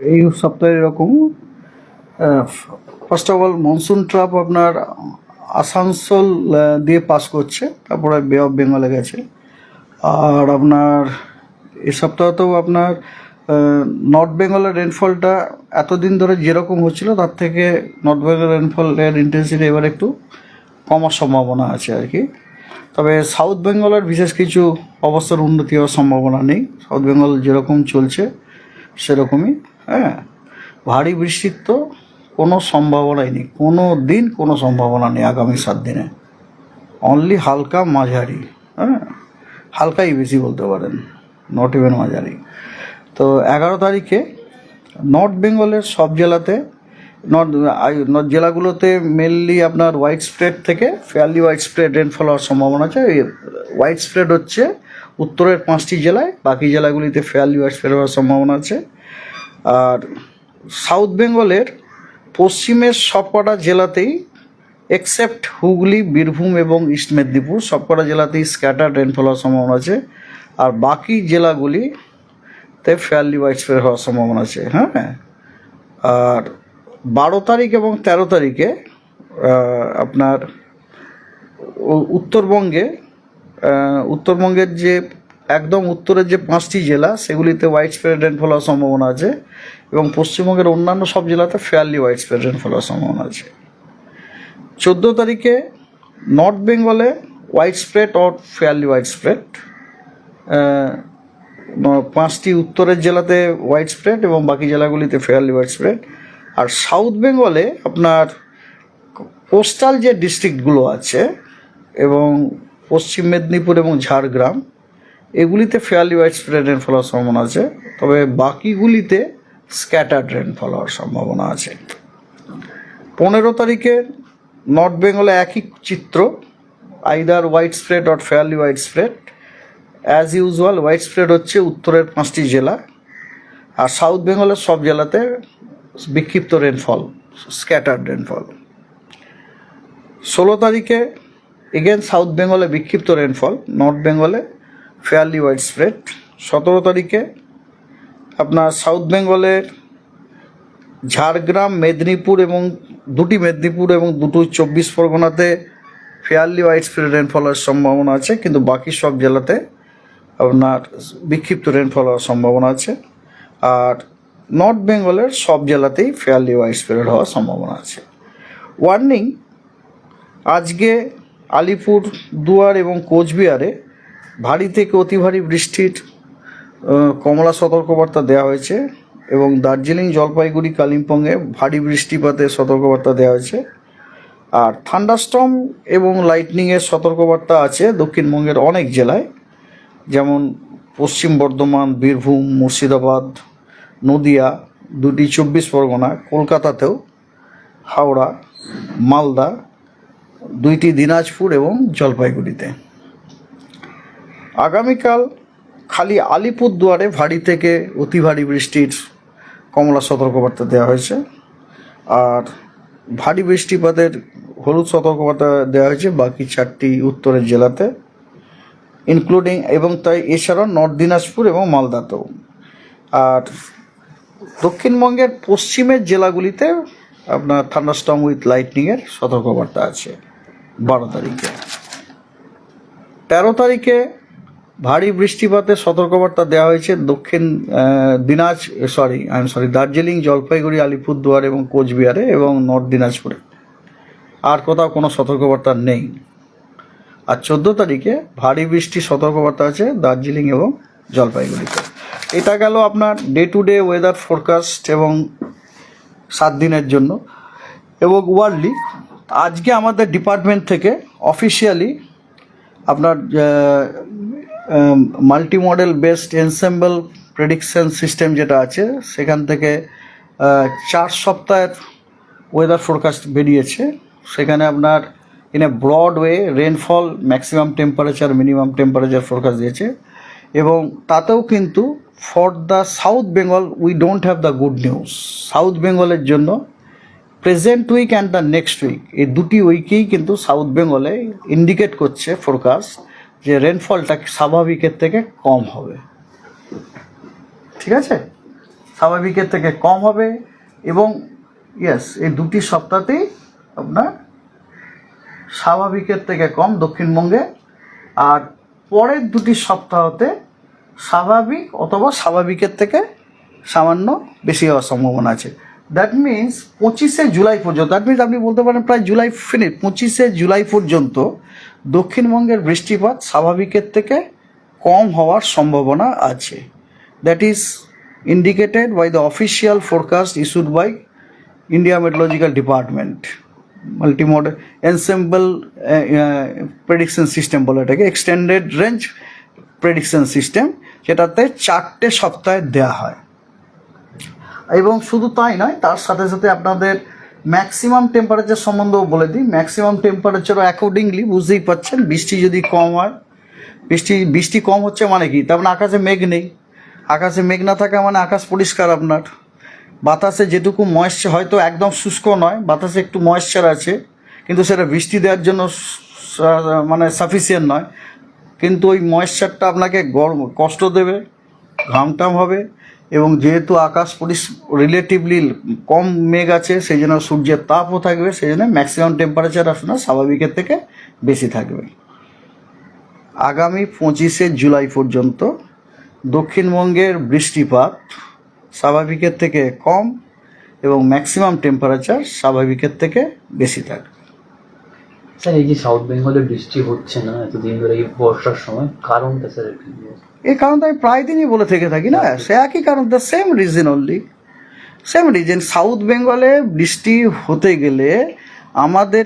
এই সপ্তাহে এরকম first of all monsoon trough আপনার আসানসোল দিয়ে পাস করছে, তারপরে বে অফ বেঙ্গলে গেছে। আর আপনার এ সপ্তাহতেও আপনার নর্থ বেঙ্গলের রেনফলটা এতদিন ধরে যেরকম হচ্ছিল, তার থেকে নর্থ বেঙ্গল রেনফলের ইন্টেন্সিটি এবার একটু কমার সম্ভাবনা আছে আর কি। তবে সাউথ বেঙ্গলের বিশেষ কিছু অবস্থার উন্নতি হওয়ার সম্ভাবনা নেই। সাউথ বেঙ্গল যেরকম চলছে, সেরকমই। হ্যাঁ? ভারী বৃষ্টির তো কোনো সম্ভাবনাই নেই। কোনো দিন কোনো সম্ভাবনা নেই আগামী সাত দিনে। অনলি হালকা মাঝারি হ্যাঁ? হালকাই বেশি বলতে পারেন নট ইভেন মাঝারি। তো এগারো তারিখে নর্থ বেঙ্গলের সব জেলাতে নর্থ নর্থ জেলাগুলোতে মেনলি আপনার হোয়াইট স্প্রেড থেকে ফেয়ারলি হোয়াইট স্প্রেড রেনফল হওয়ার সম্ভাবনা আছে। হোয়াইট স্প্রেড হচ্ছে উত্তরের পাঁচটি জেলায়, বাকি জেলাগুলিতে ফেয়ারলি হোয়াইট স্প্রেড হওয়ার সম্ভাবনা আছে। আর সাউথ বেঙ্গলের পশ্চিমের সবকটা জেলাতেই এক্সেপ্ট হুগলি, বীরভূম এবং ইস্ট মেদিনীপুর, সবকটা জেলাতেই স্ক্যাটার রেনফল হওয়ার সম্ভাবনা আছে। আর বাকি জেলাগুলিতে ফেয়ারলি হোয়াইট স্প্রেড হওয়ার সম্ভাবনা আছে হ্যাঁ? আর বারো তারিখ এবং তেরো তারিখে আপনার উত্তরবঙ্গে উত্তরবঙ্গের যে একদম উত্তরের যে পাঁচটি জেলা, সেগুলিতে হোয়াইট স্প্রেড রেনফল হওয়ার সম্ভাবনা আছে এবং পশ্চিমবঙ্গের অন্যান্য সব জেলাতে ফেয়ারলি হোয়াইট স্প্রেড রেনফল হওয়ার সম্ভাবনা আছে। চোদ্দ তারিখে নর্থ বেঙ্গলে widespread or fairly widespread পাঁচটি উত্তরের জেলাতে হোয়াইট স্প্রেড এবং বাকি জেলাগুলিতে ফেয়ারলি হোয়াইট স্প্রেড আর সাউথ বেঙ্গলে আপনার কোস্টাল যে ডিস্ট্রিক্টগুলো আছে এবং পশ্চিম মেদিনীপুর এবং ঝাড়গ্রাম এগুলিতে ফেয়ারলি হোয়াইট স্প্রেড রেনফল হওয়ার সম্ভাবনা আছে, তবে বাকিগুলিতে স্ক্যাটার্ড রেনফল হওয়ার সম্ভাবনা আছে। পনেরো তারিখে নর্থ বেঙ্গলে একই চিত্র either widespread or fairly widespread as usual widespread হচ্ছে উত্তরের পাঁচটি জেলা, আর সাউথ বেঙ্গলের সব জেলাতে বিক্ষিপ্ত রেনফল স্ক্যাটার্ড রেনফল ষোলো তারিখে এগেন সাউথ বেঙ্গলে বিক্ষিপ্ত রেনফল নর্থ বেঙ্গলে ফেয়ারলি ওয়াইড স্প্রেড সতেরো তারিখে আপনার সাউথ বেঙ্গলের ঝাড়গ্রাম মেদিনীপুর এবং দুটি মেদিনীপুর এবং দুটো চব্বিশ পরগনাতে ফেয়ারলি ওয়াইড স্প্রেড রেনফল হওয়ার সম্ভাবনা আছে, কিন্তু বাকি সব জেলাতে আপনার বিক্ষিপ্ত রেনফল হওয়ার সম্ভাবনা আছে। আর নর্থ বেঙ্গলের সব জেলাতেই ফেয়ারলি ওয়াইড স্প্রেড হওয়ার সম্ভাবনা আছে। ওয়ার্নিং আজকে আলিপুর, দুয়ার এবং কোচবিহারে ভারী থেকে অতি ভারী বৃষ্টির কমলা সতর্কবার্তা দেওয়া হয়েছে এবং দার্জিলিং জলপাইগুড়ি কালিম্পংয়ে ভারী বৃষ্টিপাতের সতর্কবার্তা দেওয়া হয়েছে। আর থান্ডারস্টর্ম এবং লাইটনিংয়ের সতর্কবার্তা আছে দক্ষিণবঙ্গের অনেক জেলায়, যেমন পশ্চিম বর্ধমান, বীরভূম, মুর্শিদাবাদ, নদিয়া, দুটি চব্বিশ পরগনা, কলকাতাতেও, হাওড়া, মালদা, দুইটি দিনাজপুর এবং জলপাইগুড়িতে। আগামীকাল খালি আলিপুরদুয়ারে ভারী থেকে অতি ভারী বৃষ্টির কমলা সতর্কবার্তা দেওয়া হয়েছে। আর ভারী বৃষ্টিপাতের হলুদ সতর্কবার্তা দেওয়া হয়েছে বাকি চারটি উত্তরের জেলাতে ইনক্লুডিং এবং তাই এছাড়াও নর্থ দিনাজপুর এবং মালদাতেও। আর দক্ষিণবঙ্গের পশ্চিমের জেলাগুলিতে আপনার থান্ডারস্টর্ম উইথ লাইটনিংয়ের সতর্কবার্তা আছে বারো তারিখে। তেরো তারিখে ভারী বৃষ্টিপাতের সতর্কবার্তা দেওয়া হয়েছে দক্ষিণ দিনাজ sorry I am sorry Darjeeling, Jalpaiguri, Alipurduar এবং কোচবিহারে এবং নর্থ দিনাজপুরে। আর কোথাও কোনো সতর্কবার্তা নেই। আর চোদ্দ তারিখে ভারী বৃষ্টির সতর্কবার্তা আছে দার্জিলিং এবং জলপাইগুড়িতে। এটা গেল আপনার day to day weather forecast এবং সাত দিনের জন্য। এবং ওয়ার্ল্ডলি আজকে আমাদের ডিপার্টমেন্ট থেকে অফিসিয়ালি আপনার multi model based ensemble prediction system যেটা আছে, সেখান থেকে চার সপ্তাহের ওয়েদার ফোরকাস্ট বেরিয়েছে। সেখানে আপনার in a broad way rainfall maximum temperature minimum temperature forecast দিয়েছে। এবং তাতেও কিন্তু for the south Bengal we don't have the good news south বেঙ্গলের জন্য present week and the next week এই দুটি উইকেই কিন্তু সাউথ বেঙ্গলে ইন্ডিকেট করছে ফোরকাস্ট যে রেনফলটা স্বাভাবিকের থেকে কম হবে। ঠিক আছে? স্বাভাবিকের থেকে কম হবে এবং ইয়েস এই দুটি সপ্তাহতেই আপনার স্বাভাবিকের থেকে কম দক্ষিণবঙ্গে আর পরের দুটি সপ্তাহতে স্বাভাবিক অথবা স্বাভাবিকের থেকে সামান্য বেশি হওয়ার সম্ভাবনা আছে। দ্যাট মিন্স পঁচিশে জুলাই পর্যন্ত দ্যাট মিন্স আপনি বলতে পারেন প্রায় জুলাই ফিনিট পঁচিশে জুলাই পর্যন্ত দক্ষিণবঙ্গের বৃষ্টিপাত স্বাভাবিকের থেকে কম হওয়ার সম্ভাবনা আছে। That is indicated by the official forecast issued by India meteorological department multimode ensemble prediction system বলে এটাকে এক্সটেন্ডেড রেঞ্জ প্রেডিকশন সিস্টেম যেটাতে চারটে সপ্তাহে দেওয়া হয়। এবং শুধু তাই নয়, তার সাথে সাথে আপনাদের ম্যাক্সিমাম টেম্পারেচার সম্বন্ধেও বলে দিই। ম্যাক্সিমাম টেম্পারেচারও অ্যাকর্ডিংলি বুঝতেই পারছেন, বৃষ্টি যদি কম হয়, বৃষ্টি বৃষ্টি কম হচ্ছে মানে কি? তার মানে আকাশে মেঘ নেই। আকাশে মেঘ না থাকা মানে আকাশ পরিষ্কার আপনার। বাতাসে যেটুকু ময়েশ্চার হয়তো একদম শুষ্ক নয়, বাতাসে একটু ময়েশ্চার আছে, কিন্তু সেটা বৃষ্টি দেওয়ার জন্য মানে সাফিসিয়েন্ট নয়। কিন্তু ওই ময়েশ্চারটা আপনাকে গরম, কষ্ট দেবে, ঘামটাম হবে এবং যেহেতু আকাশ পরিস রিলেটিভলি কম মেঘ আছে, সেই জন্য সূর্যের তাপও থাকবে, সেই জন্য ম্যাক্সিমাম টেম্পারেচার আপনার স্বাভাবিকের থেকে বেশি থাকবে। আগামী পঁচিশে জুলাই পর্যন্ত দক্ষিণবঙ্গের বৃষ্টিপাত স্বাভাবিকের থেকে কম এবং ম্যাক্সিমাম টেম্পারেচার স্বাভাবিকের থেকে বেশি থাকবে। স্যার, এই যে সাউথ বেঙ্গলে বৃষ্টি হচ্ছে না, এতদিন ধরে এই বর্ষার সময়, কারণটা স্যার একটু কারণ তো আমি প্রায় দিনই বলে থেকে থাকি না? সে একই কারণ the same reason only same reason south বেঙ্গলে বৃষ্টি হতে গেলে আমাদের